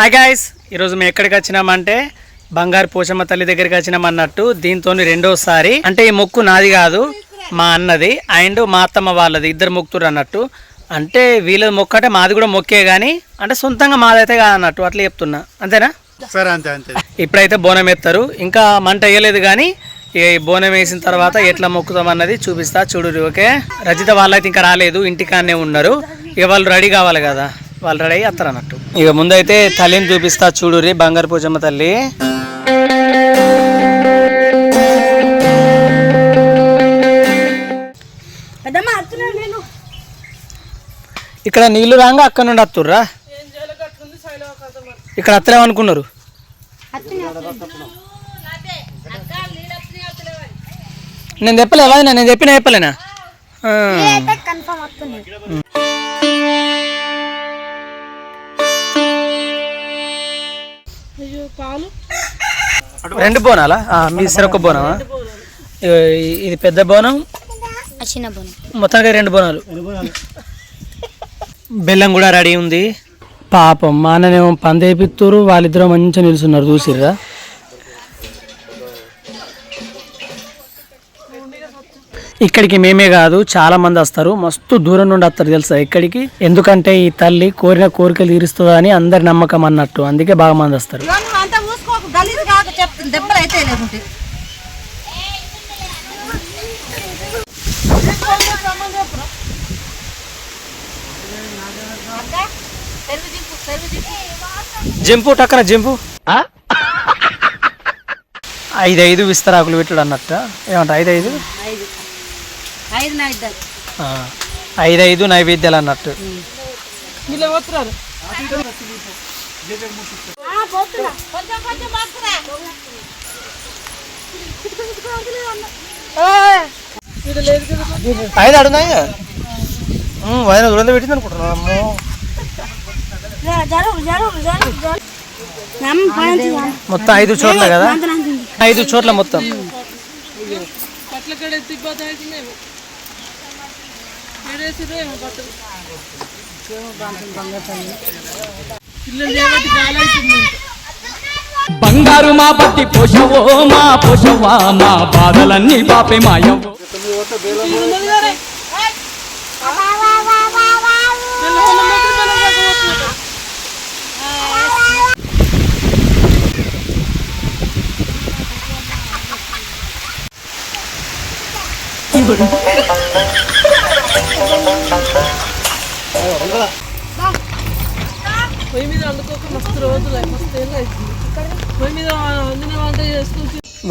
Hi guys ఈరోజు మేము ఎక్కడికి వచ్చినామంటే బంగారు పోచమ్మ తల్లి దగ్గరికి వచ్చినామన్నట్టు దీంతో రెండోసారి. అంటే ఈ మొక్కు నాది కాదు మా అన్నది. అండ్ మా అత్తమ్మ వాళ్ళది ఇద్దరు మొక్కుతురు అన్నట్టు. అంటే వీళ్ళది మొక్క అంటే మాది కూడా మొక్కే కానీ అంటే సొంతంగా మాదైతే కాదన్నట్టు అట్లా చెప్తున్నా. అంతేనా? సరే అంతే అంతే. ఇప్పుడైతే బోనం ఎత్తారు. ఇంకా మంట వేయలేదు కానీ ఈ బోనం వేసిన తర్వాత ఎట్లా మొక్కుతాం అన్నది చూపిస్తా చూడు ఓకే? రజిత వాళ్ళైతే ఇంకా రాలేదు ఇంటికానే ఉన్నారు. ఇక వాళ్ళు రెడీ కావాలి కదా వాళ్ళు రెడీ అయ్యి వస్తారు అన్నట్టు. ఇక ముందైతే తల్లిని చూపిస్తా చూడు రీ బంగారు పూజమ్మ తల్లి. ఇక్కడ నీళ్ళు రాగా అక్కడ నుండి వస్తుర్రా ఇక్కడ వస్తలేమనుకున్నారు నేను చెప్పలే వదినా, నేను చెప్పిన చెప్పలేనా? వస్తున్నాయి రెండు బోనాలా? ఆ, మీ ఒక బోనమా? ఇది పెద్ద బోనం. చిన్న బోనం. మొత్తానికి రెండు బోనాలు. బెల్లం కూడా రెడీ ఉంది. పాపం మా అన్ననేమో పందేపిత్తూరు వాళ్ళిద్దరూ మంచిగా నిలుచున్నారు చూసిర్రా? ఇక్కడికి మేమే కాదు చాలా మంది వస్తారు. మస్తు దూరం నుండి వస్తారు తెలుసా ఇక్కడికి? ఎందుకంటే ఈ తల్లి కోరిన కోరికలు తీరుస్తుందా అని అందరి నమ్మకం అన్నట్టు. అందుకే బాగా మంది వస్తారు. దెబ్బలు అయితే లేకుంటే జంపు టక్కన జంపు. ఐదు ఐదు విస్తరాకులు పెట్టుడు అన్నట్ట. ఏమంట ఐదు ఐదు ఐదు ఐదు నా ఇద్దరు ఆ, ఐదు ఐదు నైవేద్యాలు అన్నట్టు ఐదు అడుగున్నాయి దూరంలో పెట్టింది అనుకుంటున్నా అమ్మో. మొత్తం ఐదు చోట్ల కదా? ఐదు చోట్ల మొత్తం. బంగారు మా పట్టి పోషవో మా పోషవా మా బాధలన్నీ పాపే మాయవో పొయ్యి మీద వండుకోక మస్తు రోజులు మస్తు ఏళ్ళు అవుతుంది పొయ్యి మీద వండిన వంట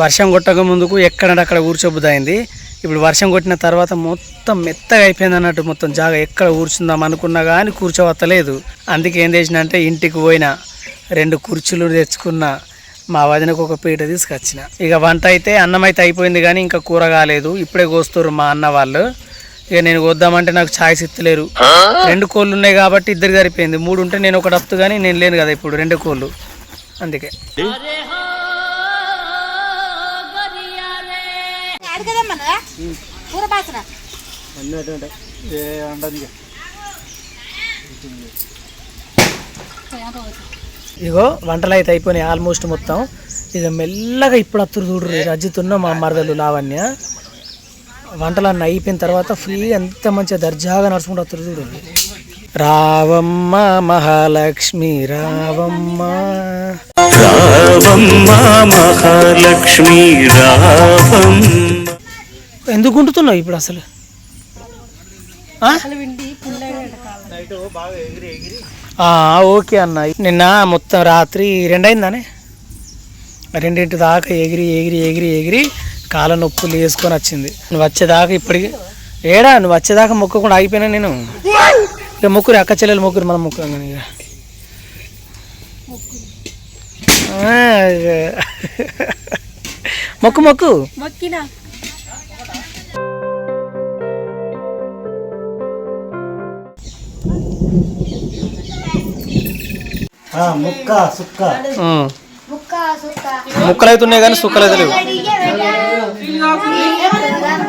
వర్షం కొట్టక ముందుకు ఎక్కడక్కడ ఊర్చొబ్బుదైంది ఇప్పుడు వర్షం కొట్టిన తర్వాత మొత్తం మెత్తగా అయిపోయింది అన్నట్టు మొత్తం జాగా ఎక్కడ కూర్చుందాం అనుకున్నా కానీ కూర్చోవత్తలేదు. అందుకే ఏం చేసిన అంటే ఇంటికి పోయిన రెండు కుర్చీలు తెచ్చుకున్న మా వదినకు ఒక పీట తీసుకొచ్చిన. ఇక వంట అయితే అన్నం అయితే అయిపోయింది కానీ ఇంకా కూర కాలేదు. ఇప్పుడే కోస్తారు మా అన్న వాళ్ళు. ఇక నేను వద్దామంటే నాకు ఛాయిస్ ఇస్తలేరు రెండు కోళ్ళు ఉన్నాయి కాబట్టి ఇద్దరు సరిపోయింది. మూడు ఉంటే నేను ఒకటి వస్తు కానీ నేను లేను కదా ఇప్పుడు రెండు కోళ్ళు. అందుకే. ఇగో వంటలు అయితే అయిపోయినాయి ఆల్మోస్ట్ మొత్తం. ఇక మెల్లగా ఇప్పుడు అత్తురు చూడరు రజ్జుతున్న మా మరదలు లావణ్య. వంటలన్నీ అయిపోయిన తర్వాత ఫ్రీ ఎంత మంచిగా దర్జాగా నడుచుకుంటూ చూడరు రావమ్మ మహాలక్ష్మి రావమ్మ. రావమ్మ మహాలక్ష్మి రావం ఎందుకు ఉంటున్నావు ఇప్పుడు అసలు? ఓకే అన్న. నిన్న మొత్తం రాత్రి రెండైందానే? రెండింటి దాకా ఎగిరి ఎగిరి ఎగిరి ఎగిరి. కాళ్ళ నొప్పులు వేసుకొని వచ్చింది. నువ్వు వచ్చేదాకా ఇప్పటికి ఏడా నువ్వు వచ్చేదాకా మొక్కకుండా ఆగిపోయినా నేను? ఇక మొక్కురు అక్క చెల్లెలు మొక్కురు మనం మొక్కురాం కానీ ఇక. మొక్కు మొక్కు. మొక్కినా. ముక్క సుక్క. ఉం. ముక్క సుక్క. ముక్కలు అయితే ఉన్నాయి కానీ సుక్కలు అయితే లేవు.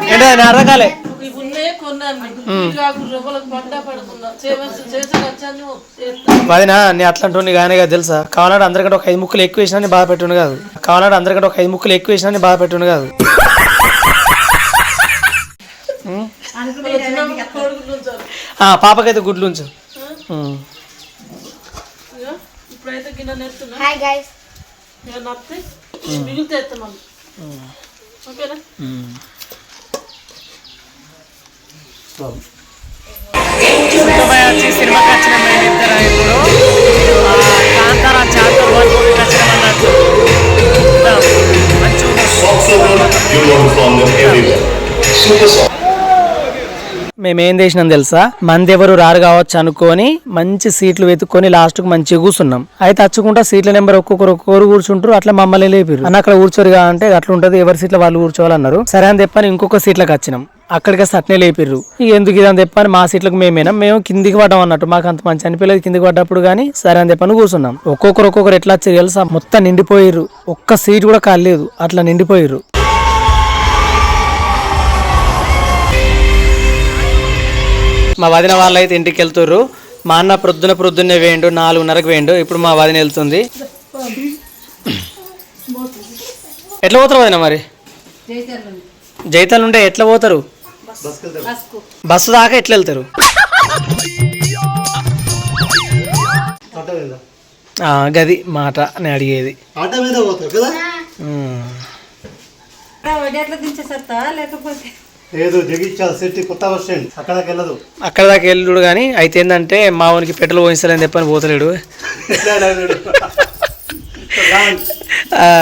ఏంటో నేను అర్థం కాలే. ఇవి ఉన్నాయి ఉన్నాను నీళ్ళు కాకుండా లోపలికి పడ్డా పడకుండా చేయవచ్చు చేసాను వచ్చాను చేస్తా వదినా నేను అట్లాంటి కానీ కాదు తెలుసా? కావాలంటే అందరికంటే ఒక ఐదు ముక్కలు ఎక్కువ వేసినా బాధ పెట్టును కాదు. కావాలంటే అందరికంటే ఒక ఐదు ముక్కలు ఎక్కువ వేసినా బాధ పెట్టును కాదు. కొడుకులు ఉంచారు. ఆ, పాపకైతే గుడ్లు ఉంచు. ఇప్పుడైతే గిన్నె నెత్తున్నా మిగిలితే ఓకేనా? సుఖమయ మేమేం చేసినాం తెలుసా? మంది ఎవరు రారు కావచ్చు అనుకొని మంచి సీట్లు వెతుక్కొని లాస్ట్కి మంచిగా కూర్చున్నాం. అయితే అచ్చుకుంటా సీట్ల నెంబర్ ఒక్కొక్కరు ఒక్కొక్కరు కూర్చుంటారు అట్లా మమ్మల్ని లేపారు అన్న అక్కడ కూర్చోరుగా అంటే అట్లా ఉంటుంది ఎవరి సీట్లో వాళ్ళు కూర్చోవాలన్నారు. సరే అని చెప్పని ఇంకొక సీట్లకు వచ్చినాం. అక్కడికి సట్నే లేపిర్రు. ఎందుకు ఇది అని చెప్పని మా సీట్లకు మేమేనా. మేము కిందికి పడ్డాం అన్నట్టు. మాకు అంత మంచి అనిపించలేదు కిందికి పడ్డప్పుడు కానీ సరే అని చెప్పని కూర్చున్నాం. ఒక్కొక్కరు ఒక్కొక్కరు ఎట్లా వచ్చారు తెలుసా? మొత్తం నిండిపోయిర్రు. ఒక్క సీట్ కూడా కాలేదు అట్లా నిండిపోయిర్రు. మా వదిన వాళ్ళు అయితే ఇంటికి వెళ్తుర్రు. మా అన్న ప్రొద్దున ప్రొద్దున్నే వేయండు నాలుగున్నరకు వేయండు. ఇప్పుడు మా వదిన వెళ్తుంది. ఎట్లా పోతారు వదిన మరి? జైతాలు ఉంటే ఎట్లా పోతారు? బస్సు దాకా ఎట్లా వెళ్తారు? గది మాట నేను అడిగేది. ఆటో మీద పోతారు కదా? ఉమ్. ఎట్లా దించేసత్తా లేకపోతే లేదు జగిత్యాల సిటీ కొత్త బస్ స్టాండ్. అక్కడికి వెళ్ళదు. అక్కడ దాకా వెళ్ళుడు కానీ అయితే ఏంటంటే మా వానికి పెట్రోల్ పోయిస్తలేని చెప్పని పోతలేడు.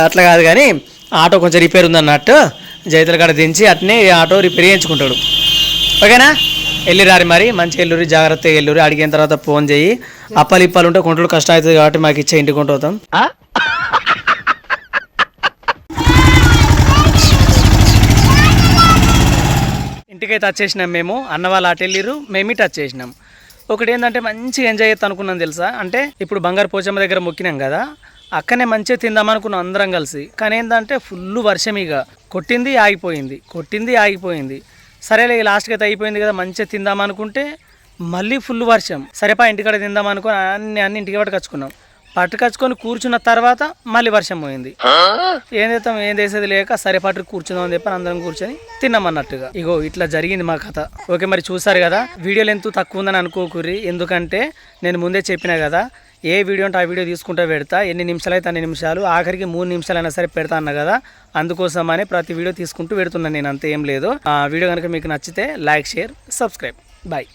అట్లా కాదు కానీ ఆటో కొంచెం రిపేర్ ఉందన్నట్టు జైతుల కాడ దించి అట్నే ఈ ఆటో రిపేర్ చేయించుకుంటాడు. ఓకేనా? వెళ్ళి రారి మరి మంచిగా వెళ్ళురి జాగ్రత్తగా వెళ్ళురి అడిగిన తర్వాత ఫోన్ చేయి. అప్పాలు ఇప్పాలు ఉంటే కొంటలు కష్టం అవుతుంది కాబట్టి మాకు ఇచ్చే ఇంటికి కొంటూ ఇంటికైతే వచ్చేసినాం మేము అన్న వాళ్ళు అటు వెళ్ళిర్రు మేము ఇటు వచ్చేసినాం ఒకటి ఏంటంటే మంచిగా ఎంజాయ్ చేస్తా అనుకున్నాం తెలుసా? అంటే ఇప్పుడు బంగారు పోచమ్మ దగ్గర మొక్కినాం కదా అక్కనే మంచిగా తిందాం అనుకున్నాం అందరం కలిసి. కానీ ఏంటంటే ఫుల్ వర్షం ఇక కొట్టింది ఆగిపోయింది. కొట్టింది ఆగిపోయింది. సరేలే లాస్ట్కి అయితే అయిపోయింది కదా మంచిగా తిందాం అనుకుంటే మళ్ళీ ఫుల్ వర్షం. సరేపా ఇంటికాడ తిందాం అనుకుని అన్ని అన్ని ఇంటికి పట్టుకొచ్చుకున్నాం. పట్టుకొచ్చుకొని కూర్చున్న తర్వాత మళ్ళీ వర్షం పోయింది. ఏం చేస్తాం ఏం చేసేది లేక సరే పట్టు కూర్చుందాం అని చెప్పి అందరం కూర్చొని తిన్నాం అన్నట్టుగా ఇగో ఇట్లా జరిగింది మా కథ. ఓకే మరి చూసారు కదా వీడియో లెంత్ తక్కువ ఉందని అనుకోకుర్రి. ఎందుకంటే నేను ముందే చెప్పిన కదా ఏ వీడియో అంటే ఆ వీడియో తీసుకుంటా పెడతా ఎన్ని నిమిషాలు అయితే అన్ని నిమిషాలు ఆఖరికి మూడు నిమిషాలైనా సరే పెడతా అన్న కదా అందుకోసమని ప్రతి వీడియో తీసుకుంటూ పెడుతున్నాను నేను అంత ఏం లేదు. ఆ వీడియో కనుక మీకు నచ్చితే లైక్ షేర్ సబ్స్క్రైబ్. బాయ్.